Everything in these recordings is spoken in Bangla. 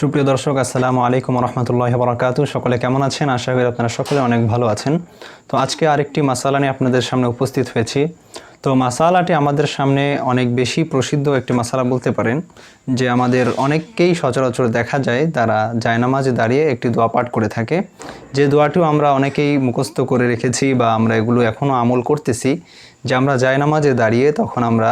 সুপ্রিয় দর্শক, আসসালামু আলাইকুম রহমতুল্লাহ বরাকাতু সকলে কেমন আছেন? আশা করি আপনারা সকলে অনেক ভালো আছেন। তো আজকে আরেকটি মাসালা নিয়ে আপনাদের সামনে উপস্থিত হয়েছি। তো মাসালাটি আমাদের সামনে অনেক বেশি প্রসিদ্ধ একটি মাসালা বলতে পারেন, যে আমাদের অনেককেই সচরাচর দেখা যায়, তারা জায়নামাজে দাঁড়িয়ে একটি দোয়া পাঠ করে থাকে। যে দোয়াটিও আমরা অনেকেই মুখস্থ করে রেখেছি বা আমরা এগুলো এখনও আমল করতেছি, যে আমরা জায়নামাজে দাঁড়িয়ে তখন আমরা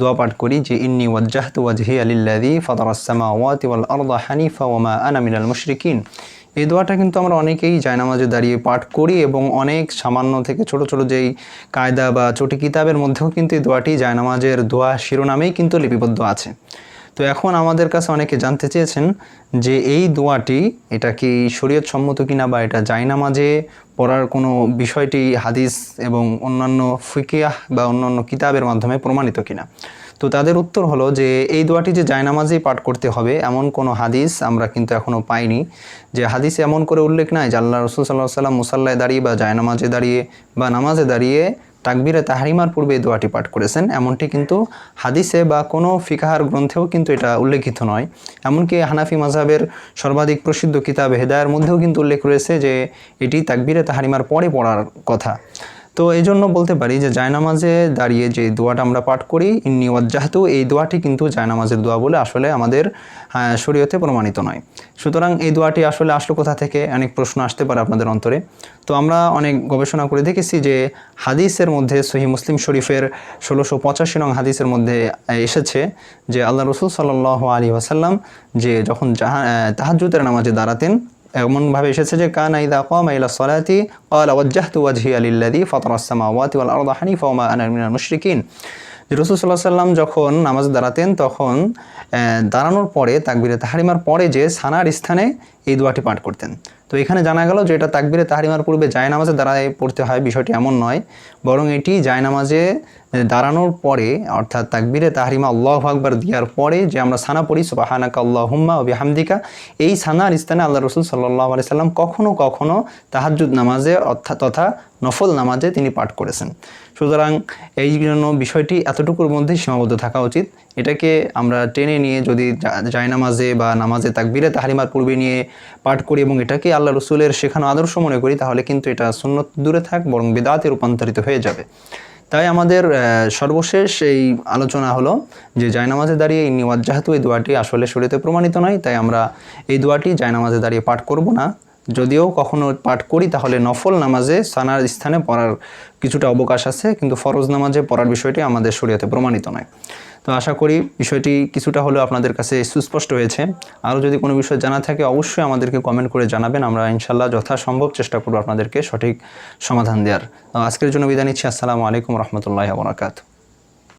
দোয়া পাঠ করি যে, ইন্নি ওয়াজ্জাহতু ওয়াজহি আলিল্লাযী ফাতারাস সামাওয়াতি ওয়াল আরদা হানিফা ওয়া মা আনা মিনাল মুশরিকিন। এই দোয়াটা কিন্তু আমরা অনেকেই জায়নামাজে দাঁড়িয়ে পাঠ করি এবং অনেক সামান্য থেকে ছোট ছোট যেই কায়দা বা চটি কিতাবের মধ্যেও কিন্তু এই দোয়াটি জায়নামাজের দোয়া শিরোনামেই কিন্তু লিপিবদ্ধ আছে। তো এখন আমাদের কাছে অনেকে জানতে চেয়েছেন যে এই দোয়াটি এটা কি শরীয়ত সম্মত কিনা বা এটা জায়নামাজে পড়ার কোনো বিষয়টি হাদিস এবং অন্যান্য ফিকিয়াহ বা অন্যান্য কিতাবের মাধ্যমে প্রমাণিত কিনা? তো তাদের উত্তর হলো যে এই দোয়াটি যে জায়নামাজেই পাঠ করতে হবে এমন কোনো হাদিস আমরা কিন্তু এখনও পাইনি। যে হাদিস এমন করে উল্লেখ নাই যে আল্লাহ রসুল সাল্লাহ সাল্লাম মুসাল্লায় দাঁড়িয়ে বা জায়নামাজে দাঁড়িয়ে বা নামাজে দাঁড়িয়ে তাকবিরে তাহারিমার পূর্বে এই দোয়াটি পাঠ করেছেন। এমনটি কিন্তু হাদিসে বা কোনো ফিকাহার গ্রন্থেও কিন্তু এটা উল্লেখিত নয়। এমনকি হানাফি মাঝহাবের সর্বাধিক প্রসিদ্ধ কিতাব হেদায়ের মধ্যেও কিন্তু উল্লেখ রয়েছে যে এটি তাকবিরে তাহারিমার পরে পড়ার কথা। তো এই জন্য বলতে পারি যে জায়নামাজে দাঁড়িয়ে যে দোয়াটা আমরা পাঠ করি, ইন্নি ওয়াজ্জাহতু এই দোয়াটি কিন্তু জায়নামাজের দোয়া বলে আসলে আমাদের শরীয়তে প্রমাণিত নয়। সুতরাং এই দোয়াটি আসলে আসলো কোথা থেকে? অনেক প্রশ্ন আসতে পারে আপনাদের অন্তরে। তো আমরা অনেক গবেষণা করে দেখেছি যে হাদিসের মধ্যে সহি মুসলিম শরীফের ষোলোশো পঁচাশি নং হাদিসের মধ্যে এসেছে যে আল্লাহ রসুল সাল্লাহ আলী ওয়াসাল্লাম যে যখন জাহা তাহাজুতের নামাজে দাঁড়াতেন এমনভাবে এসেছে যে, কান আইদা আইলা সলাতি সাল্লাম যখন নামাজ দাঁড়াতেন, তখন দাঁড়ানোর পরে, তাকবিরে তাহারিমার পরে যে সানার স্থানে এই দোয়াটি পাঠ করতেন। তো এখানে জানা গেল যে এটা তাকবিরে তাহারিমার পূর্বে জায়নামাজে দাঁড়ায় পড়তে হয়, বিষয়টি এমন নয়। বরং এটি জায়নামাজে দাঁড়ানোর পরে, অর্থাৎ তাকবিরে তাহারিমা আল্লাহ আকবার দেওয়ার পরে যে আমরা সানা পড়ি, সুবাহানাকা আল্লাহ হুম্মা ও বিহামদিকা, এই সানার স্থানে আল্লাহ রসুল সাল্লাহ আলি সাল্লাম কখনো কখনো তাহাজুদ নামাজে অর্থাৎ তথা নফল নামাজে তিনি পাঠ করেছেন। সুতরাং এই জন্য বিষয়টি এতটুকুর মধ্যেই সীমাবদ্ধ থাকা উচিত। এটাকে আমরা টেনে নিয়ে যদি জা- জায়নামাজে বা নামাজে তাকবিরে তাহারিমার পূর্বে নিয়ে পাঠ করি এবং এটাকে আল্লাহ রসুলের শেখানো আদর্শ মনে করি, তাহলে কিন্তু এটা সুন্নত দূরে থাক, বরং বেদাতে রূপান্তরিত হয়ে যাবে। তাই আমাদের সর্বশেষ এই আলোচনা হলো যে জায়নামাজে দাঁড়িয়ে এই নিওয়াজ জাহাতু এই দোয়াটি আসলে শরীরে প্রমাণিত নয়, তাই আমরা এই দোয়াটি জায়নামাজে দাঁড়িয়ে পাঠ করব না। যদিও কখনো পাঠ করি, তাহলে নফল নামাজে সানার স্থানে পড়ার কিছুটা অবকাশ আছে, কিন্তু ফরজ নামাজে পড়ার বিষয়টি আমাদের শরীয়তে প্রমাণিত নয়। তো আশা করি বিষয়টি কিছুটা হলেও আপনাদের কাছে সুস্পষ্ট হয়েছে। আরও যদি কোনো বিষয় জানা থাকে, অবশ্যই আমাদেরকে কমেন্ট করে জানাবেন। আমরা ইনশাল্লাহ যথাসম্ভব চেষ্টা করব আপনাদেরকে সঠিক সমাধান দেওয়ার। আজকের জন্য বিদায় নিচ্ছি। আসসালামু আলাইকুম রহমতুল্লাহ বরাকাতু